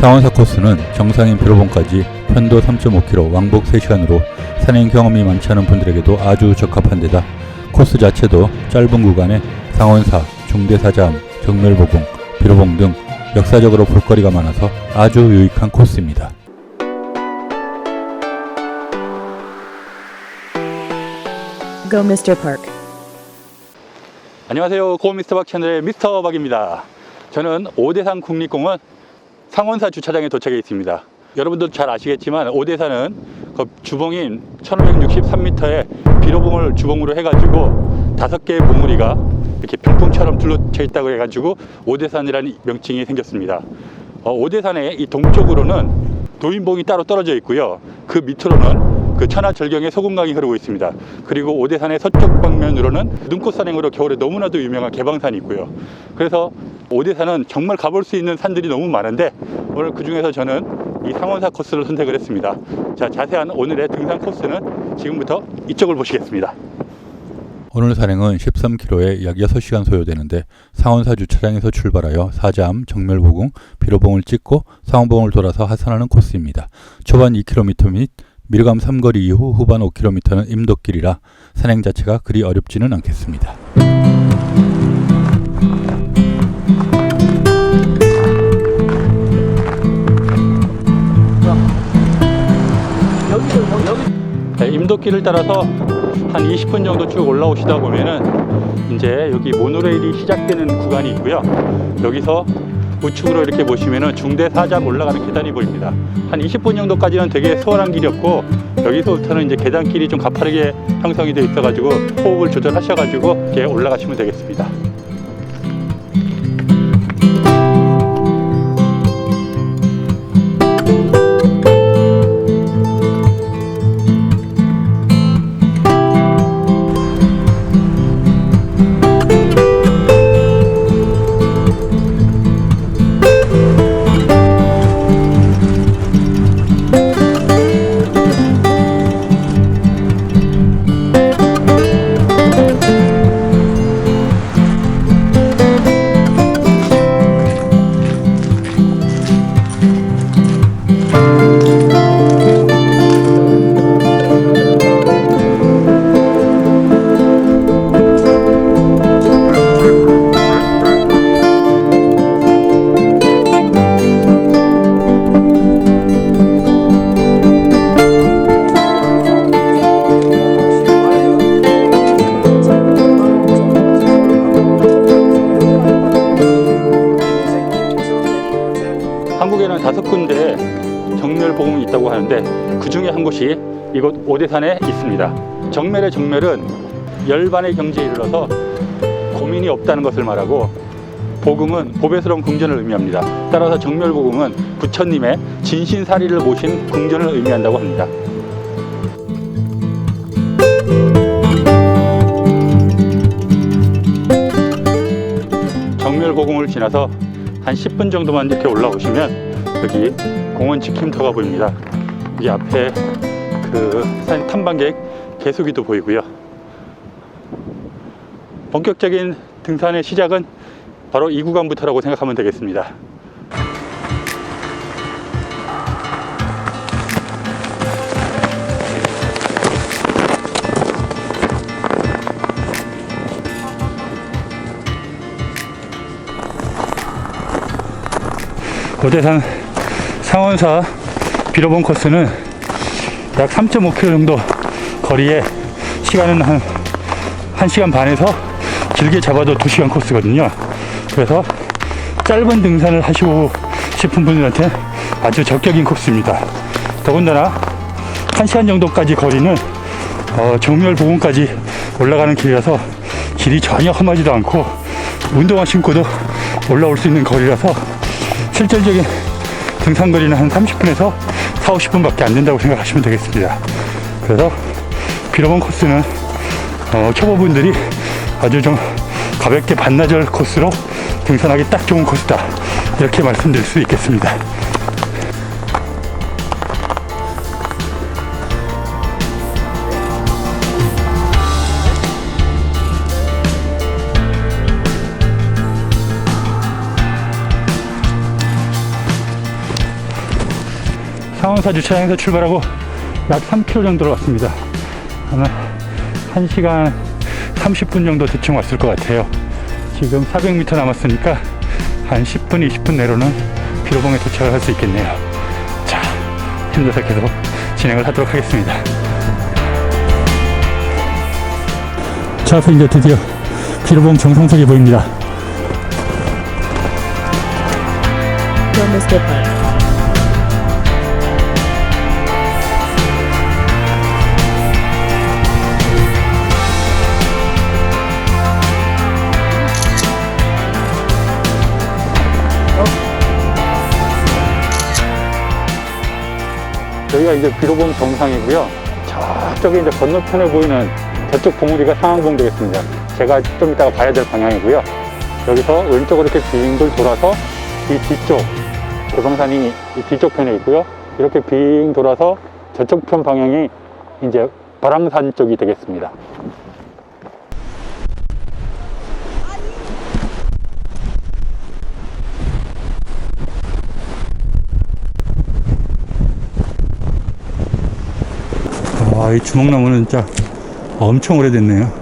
상원사 코스는 정상인 비로봉까지 편도 3.5km 왕복 3시간으로 산행 경험이 많지 않은 분들에게도 아주 적합한 데다 코스 자체도 짧은 구간에 상원사, 중대사자암, 정멸보궁, 비로봉 등 역사적으로 볼거리가 많아서 아주 유익한 코스입니다. Go, Mr. Park. 안녕하세요. 고 미스터 박 채널의 미스터 박입니다. 저는 오대산 국립공원 상원사 주차장에 도착해 있습니다. 여러분도 잘 아시겠지만 오대산은 그 주봉인 1563m의 비로봉을 주봉으로 해가지고 다섯 개의 봉우리가 이렇게 병풍처럼 둘러쳐 있다고 해가지고 오대산이라는 명칭이 생겼습니다. 어, 오대산의 이 동쪽으로는 도인봉이 따로 떨어져 있고요. 그 밑으로는 그 천하절경의 소금강이 흐르고 있습니다. 그리고 오대산의 서쪽 방면으로는 눈꽃산행으로 겨울에 너무나도 유명한 개방산이 있고요. 그래서 오대산은 정말 가볼 수 있는 산들이 너무 많은데 오늘 그 중에서 저는 이 상원사 코스를 선택을 했습니다. 자, 자세한 오늘의 등산 코스는 지금부터 이쪽을 보시겠습니다. 오늘 산행은 13km에 약 6시간 소요되는데 상원사 주차장에서 출발하여 사자암, 정멸보궁, 비로봉을 찍고 상원봉을 돌아서 하산하는 코스입니다. 초반 2km 및 밀감 3거리 이후 후반 5km는 임도길이라 산행 자체가 그리 어렵지는 않겠습니다. 네, 임도길을 따라서 한 20분 정도 쭉 올라오시다 보면은 이제 여기 모노레일이 시작되는 구간이 있고요. 여기서 우측으로 이렇게 보시면은 중대 사장 올라가는 계단이 보입니다. 한 20분 정도까지는 되게 수월한 길이었고 여기서부터는 이제 계단길이 좀 가파르게 형성이 되어 있어가지고 호흡을 조절하셔가지고 이렇게 올라가시면 되겠습니다. 정멸보궁이 있다고 하는데 그 중에 한 곳이 이곳 오대산에 있습니다. 정멸의 정멸은 열반의 경지에 이르러서 고민이 없다는 것을 말하고 보궁은 보배스러운 궁전을 의미합니다. 따라서 정멸보궁은 부처님의 진신사리를 모신 궁전을 의미한다고 합니다. 정멸고궁을 지나서 한 10분 정도만 이렇게 올라오시면 여기 공원 지킴터가 보입니다. 여기 앞에 그산 탐방객 개수기도 보이고요. 본격적인 등산의 시작은 바로 이 구간부터라고 생각하면 되겠습니다. 오대산 상원사 비로봉 코스는 약 3.5km 정도 거리에 시간은 한 1시간 반에서 길게 잡아도 2시간 코스거든요. 그래서 짧은 등산을 하시고 싶은 분들한테 아주 적격인 코스입니다. 더군다나 1시간 정도까지 거리는 어, 정멸 보궁까지 올라가는 길이라서 길이 전혀 험하지도 않고 운동화 신고도 올라올 수 있는 거리라서 실질적인 등산 거리는 한 30분에서 4, 50분밖에 안 된다고 생각하시면 되겠습니다. 그래서 비로봉 코스는 어, 초보분들이 아주 좀 가볍게 반나절 코스로 등산하기 딱 좋은 코스다. 이렇게 말씀드릴 수 있겠습니다. 상원사 주차장에서 출발하고 약 3km 정도로 왔습니다. 아마 1시간 30분 정도 대충 왔을 것 같아요. 지금 400m 남았으니까 한 10분, 20분 내로는 비로봉에 도착을 할 수 있겠네요. 자, 힘내서 계속 진행을 하도록 하겠습니다. 자, 앞에 이제 드디어 비로봉 정상석이 보입니다. 여기가 이제 비로봉 정상이고요. 저쪽에 이제 건너편에 보이는 저쪽 봉우리가 상황봉 되겠습니다. 제가 좀 이따가 봐야 될 방향이고요. 여기서 왼쪽으로 이렇게 빙글 돌아서 이 뒤쪽, 대방산이 이 뒤쪽 편에 있고요. 이렇게 빙 돌아서 저쪽 편 방향이 이제 발랑산 쪽이 되겠습니다. 와, 이 주먹나무는 진짜 엄청 오래됐네요.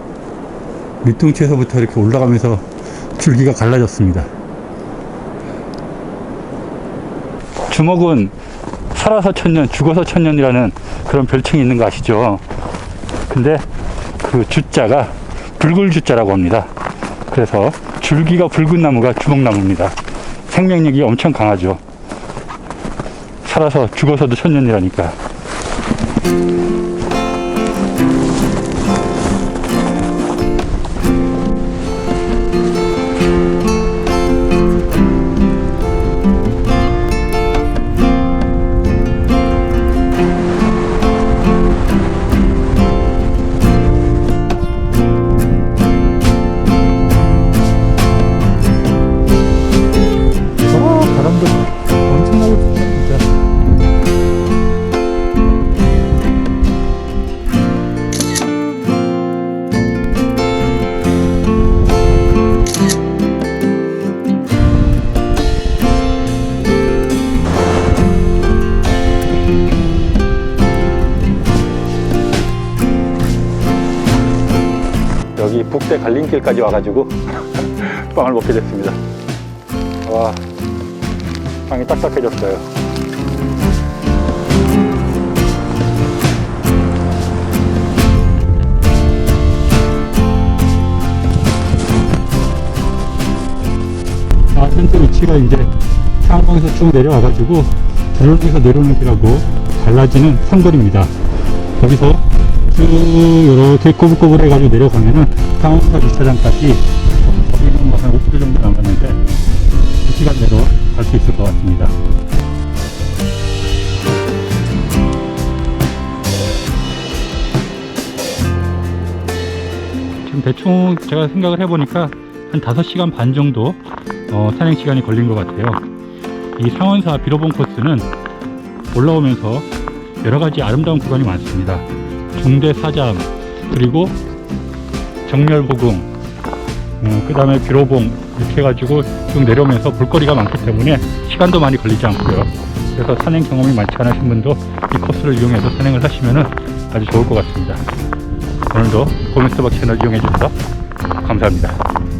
밑둥치에서부터 이렇게 올라가면서 줄기가 갈라졌습니다. 주먹은 살아서 천년, 죽어서 천년이라는 그런 별칭이 있는 거 아시죠? 근데 그 주자가 붉을 주자라고 합니다. 그래서 줄기가 붉은 나무가 주먹나무입니다. 생명력이 엄청 강하죠. 살아서 죽어서도 천년이라니까. 북대 갈림길까지 와가지고 빵을 먹게 됐습니다. 와, 빵이 딱딱해졌어요. 아, 현재 위치가 이제 상황에서 쭉 내려와가지고 드론에서 내려오는 길하고 갈라지는 선거리입니다. 여기서 쭉 이렇게 꼬불꼬불 해가지고 내려가면은 상원사 주차장까지 거기는 뭐한 5km 정도 남았는데 2시간 내로 갈 수 있을 것 같습니다. 지금 대충 제가 생각을 해보니까 한 5시간 반 정도 어, 산행 시간이 걸린 것 같아요. 이 상원사 비로봉 코스는 올라오면서 여러 가지 아름다운 구간이 많습니다. 중대 사잠 그리고 정멸보궁 그 다음에 비로봉 이렇게 해가지고 쭉 내려오면서 볼거리가 많기 때문에 시간도 많이 걸리지 않고요. 그래서 산행 경험이 많지 않으신 분도 이 코스를 이용해서 산행을 하시면 아주 좋을 것 같습니다. 오늘도 고민스박 채널 이용해 주셔서 감사합니다.